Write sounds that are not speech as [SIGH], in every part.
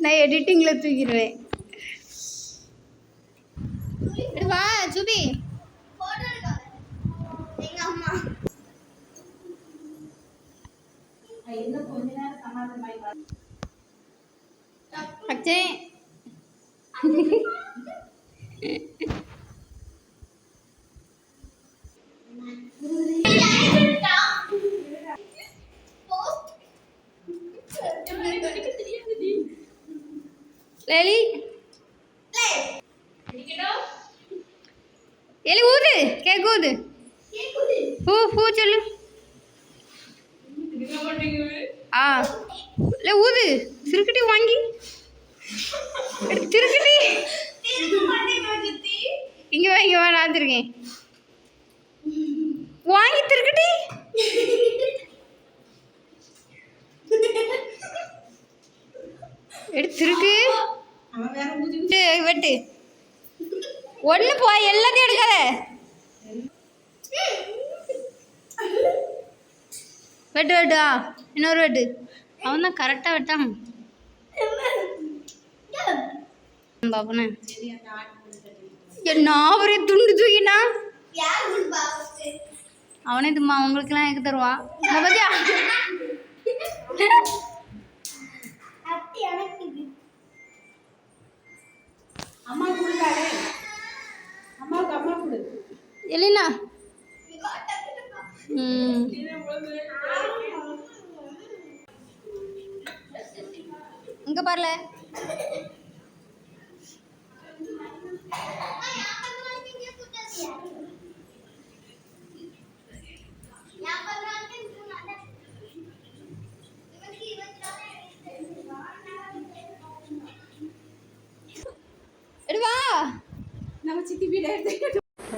நான் எடிட்டிங்கில் தூக்கிடுவேன். வா சுபி அச்சே. [LAUGHS] லலி எலி ஊது. கேக் ஊது. பூ பூ சொல்லு. ஆ. இல்லை ஊது. திருக்கட்டி வாங்கி. எடு, திருக்கட்டி இங்கே வா இங்கே வா நான் இருக்கேன் வெட்டு, ஒன்று போ எல்லாத்தையும் எடுக்காத. வெட்டு வெட்டு ஆ. இன்னொரு வெட்டு. அவன் தான் கரெக்டாக வெட்டான் பாப்பனே என்ன அவரே துண்டு தூக்கினா? அவனே தும்மா அவங்களுக்கெல்லாம் எங்க தருவான் நான் பத்தியா? அம்மா கொடுத்தாடே அம்மாவுக்கு அம்மா கொடு. இல்லைண்ணா ம். இங்கே பாருல.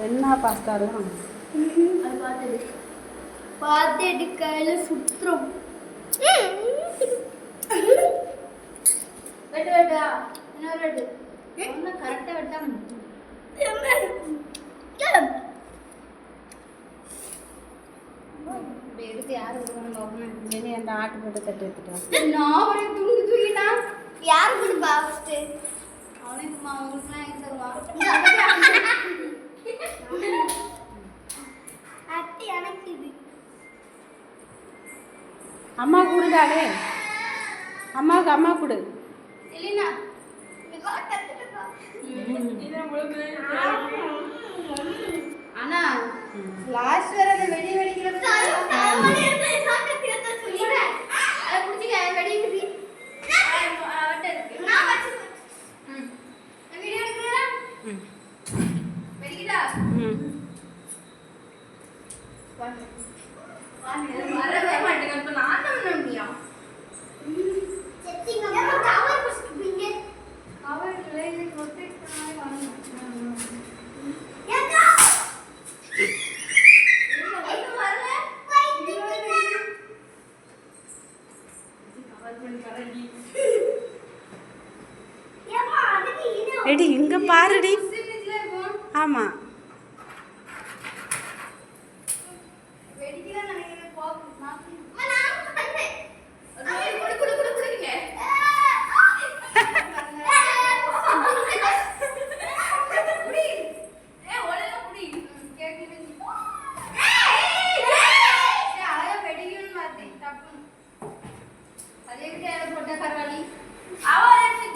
என்ன பாஸ்தாலும் பார்த்து எடுக்கையில சுத்துறோம் வெட்டு வெட்டா இன்னொரு வெட்டு ஒன்று கரெக்டாக வெட்டாம இப்படி எடுத்து யார் விடுவாங்க பாப்போம் இனி அந்த ஆட்டு அம்மா கொடுதாடே அம்மாவுக்கு அம்மா கொடு. இல்லைண்ணா அண்ணா லாஸ்ட் வர அந்த வெடி வெடிக்கிறது அதை பிடிச்சிக்க வெடி குதி ரம்யா எடி பாருடி. ஆமா. అదేమిటి ఆయన పొట్ట కరవాలి అవన్నీ